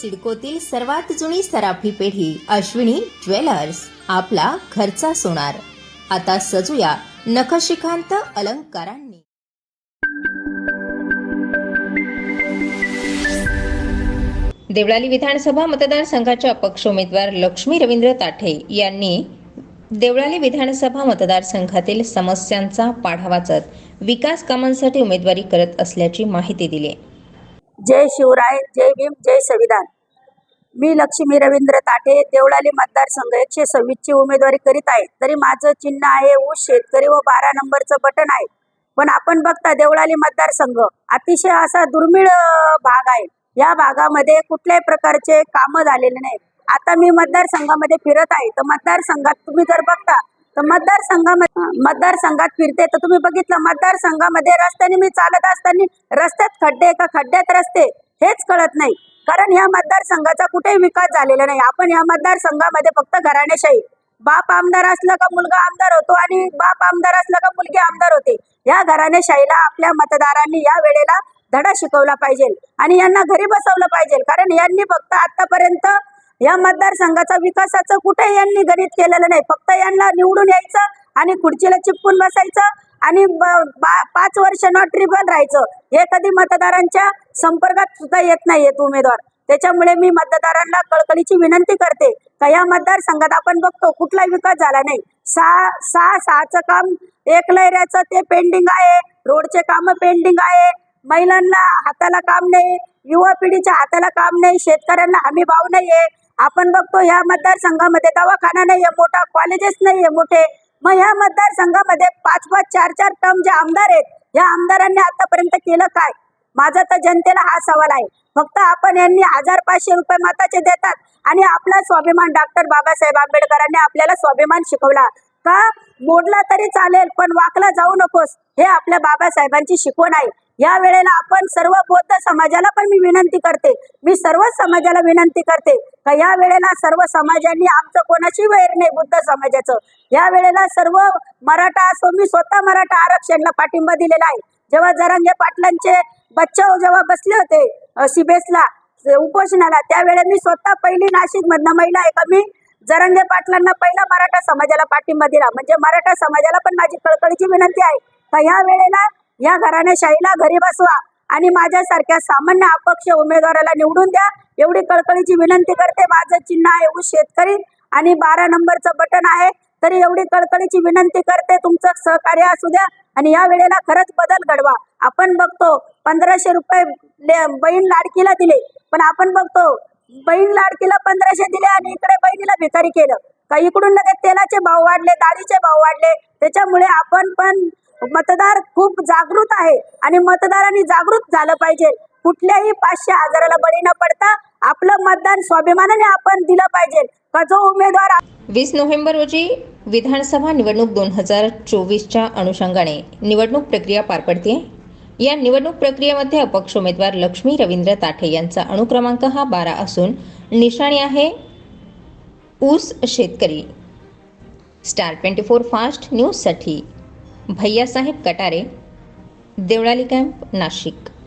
सिडकोतील सर्वात जुनी सराफी पेढी अश्विनी ज्वेलर्स आपला घरचा सोनार. आता सजूया नखशिखांत अलंकारांनी. देवळाली विधानसभा मतदारसंघाच्या अपक्ष उमेदवार लक्ष्मी रवींद्र ताठे यांनी देवळाली विधानसभा मतदारसंघातील समस्यांचा पाढा वाचत विकास कामांसाठी उमेदवारी करत असल्याची माहिती दिली. जय शिवराय जय भीम जय संविधान. मी लक्ष्मी रवींद्र ताठे देवळाली मतदारसंघ एकशे सव्वीसची उमेदवारी करीत आहे. तरी माझं चिन्ह आहे ऊस शेतकरी व बारा नंबरचं बटन आहे. पण आपण बघता देवळाली मतदारसंघ अतिशय असा दुर्मिळ भाग आहे. या भागामध्ये कुठल्याही प्रकारचे कामं झालेले नाही. आता मी मतदारसंघामध्ये फिरत आहे. तर मतदारसंघात तुम्ही जर बघता तर मतदारसंघामध्ये मतदारसंघात फिरते. तर तुम्ही बघितलं मतदारसंघामध्ये रस्त्याने मी चालत असताना रस्त्यात खड्डे का खड्ड्यात रस्ते हेच कळत नाही. कारण या मतदारसंघाचा कुठेही विकास झालेला नाही. आपण या मतदारसंघामध्ये फक्त घराण्याशाही बाप आमदार असला का मुलगा आमदार होतो आणि बाप आमदार असला का मुलगी आमदार होते. या घराणेशाहीला आपल्या मतदारांनी या वेळेला धडा शिकवला पाहिजे. आणि यांना घरी बसवलं पाहिजे. कारण यांनी फक्त आतापर्यंत या मतदारसंघाचा विकासाचं कुठे यांनी गणित केलेलं नाही. फक्त यांना निवडून यायचं आणि खुर्चीला चिपकून बसायचं आणि बा- पाच वर्ष नॉट ट्रिबल राहायचं. हे कधी मतदारांच्या संपर्कात सुद्धा येत नाहीयेत उमेदवार. त्याच्यामुळे मी मतदारांना कळकळीची विनंती करते का या मतदारसंघात आपण बघतो कुठलाही विकास झाला नाही. सहा सहा सहाचं काम एक लहऱ्याचं ते पेंडिंग आहे. रोडचे कामं पेंडिंग आहे. महिलांना हाताला काम नाही. युवा पिढीच्या हाताला काम नाही. शेतकऱ्यांना हमी भाव नाही आहे आपण बघतो ह्या मतदारसंघामध्ये दवाखाना नाहीये मोठा कॉलेजेस नाहीये मोठे. मग ह्या मतदारसंघामध्ये पाच पाच चार चार टर्म जे आमदार आहेत या आमदारांनी आतापर्यंत केलं काय? माझा तर जनतेला हा सवाल आहे. फक्त आपण यांनी हजार पाचशे रुपये मताचे देतात आणि आपला स्वाभिमान डॉक्टर बाबासाहेब आंबेडकरांनी आपल्याला स्वाभिमान शिकवला. का? मोडला तरी चालेल पण वाकला जाऊ नकोस हे आपल्या बाबासाहेबांची शिकवण आहे. या वेळेला आपण सर्व बौद्ध समाजाला पण मी विनंती करते. मी सर्वच समाजाला विनंती करते का या वेळेला सर्व समाजांनी आमचं कोणाची वैर नाही बुद्ध समाजाचं. या वेळेला सर्व मराठा असो मी स्वतः मराठा आरक्षणला पाठिंबा दिलेला आहे. जेव्हा जरांगे पाटलांचे बच्चाव जेव्हा बसले होते अ, सिबेसला उपोषणाला त्यावेळेला मी स्वतः पहिली नाशिक मधनं महिला आहे का मी जरंगे पाटलांना पहिला मराठा समाजाला पाठिंबा दिला. म्हणजे मराठा समाजाला पण माझी कळकळीची विनंती आहे. का या वेळेला या घराण्याशाहीला घरी बसवा आणि माझ्यासारख्या सामान्य अपक्ष उमेदवाराला निवडून द्या. एवढी कळकळीची विनंती करते. माझं चिन्ह आहे ऊस शेतकरी आणि बारा नंबरचं बटन आहे. तरी एवढी कळकळीची विनंती करते. तुमचं सहकार्य असू द्या आणि या वेळेला खरंच बदल घडवा. आपण बघतो पंधराशे रुपये बहीण लाडकीला दिले. पण आपण बघतो बहीण लाडकीला पंधराशे दिले आणि इकडे बहिणीला भिकारी केलं. का इकडून लगेच तेलाचे भाव वाढले डाळीचे भाव वाढले. त्याच्यामुळे आपण पण मतदार खूप जागृत आहे आणि मतदारांनी जागृत झालं पाहिजे. कुठल्याही पाचशे आजाराला बळी न पडता आपलं मतदान स्वाभिमानाने आपण दिलं पाहिजे. का जो उमेदवार वीस नोव्हेंबर रोजी विधानसभा निवडणूक दोन हजार चोवीसच्या अनुषंगाने निवडणूक प्रक्रिया पार पडते. या निवडणूक प्रक्रियेमध्ये अपक्ष उमेदवार लक्ष्मी रवींद्र ताठे यांचा अनुक्रमांक हा बारा असून निशाणी आहे ऊस शेतकरी. स्टार ट्वेंटी फोर फास्ट न्यूजसाठी भैयासाहेब कटारे देवळाली कॅम्प नाशिक.